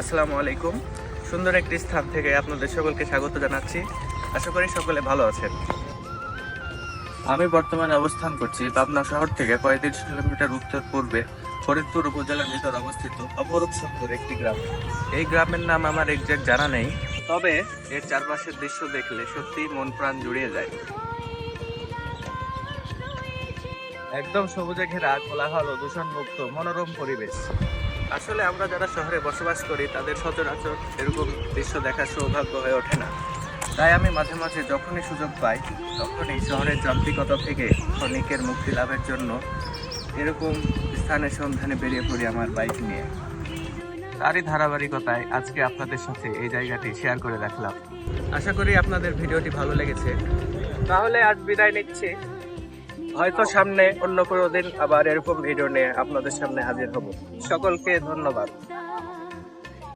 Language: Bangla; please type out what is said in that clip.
আসসালামু আলাইকুম। সুন্দর একটি স্থান থেকে আপনাদের সকলকে স্বাগত জানাচ্ছি। আশা করি সকলে ভালো আছেন। আমি বর্তমানে অবস্থান করছি পাবনা শহর থেকে পঁয়ত্রিশ কিলোমিটার উত্তর পূর্বে ফরিদপুর উপজেলার ভিতর অবস্থিত অপরূপ সুন্দর একটি গ্রাম। এই গ্রামের নাম আমার একজ্যাক্ট জানা নেই, তবে এর চারপাশের দৃশ্য দেখলে সত্যিই মন প্রাণ জুড়িয়ে যায়। একদম সবুজে ঘেরা কোলাহল ও দূষণ মুক্ত মনোরম পরিবেশ। আসলে আমরা যারা শহরে বসবাস করি, তাদের সচরাচর এরকম দৃশ্য দেখার সৌভাগ্য হয়ে ওঠে না। তাই আমি মাঝে মাঝে যখনই সুযোগ পাই, তখনই শহরের যান্ত্রিকতা থেকে ক্ষণিকের মুক্তি লাভের জন্য এরকম স্থানের সন্ধানে বেরিয়ে পড়ি আমার বাইক নিয়ে। তারই ধারাবাহিকতায় আজকে আপনাদের সাথে এই জায়গাটি শেয়ার করে রাখলাম। আশা করি আপনাদের ভিডিওটি ভালো লেগেছে। তাহলে আজ বিদায় নিচ্ছি। হয়তো সামনে অন্য কোনো দিন আবার এরকম ভিডিও নিয়ে আপনাদের সামনে হাজির হব। সকলকে ধন্যবাদ।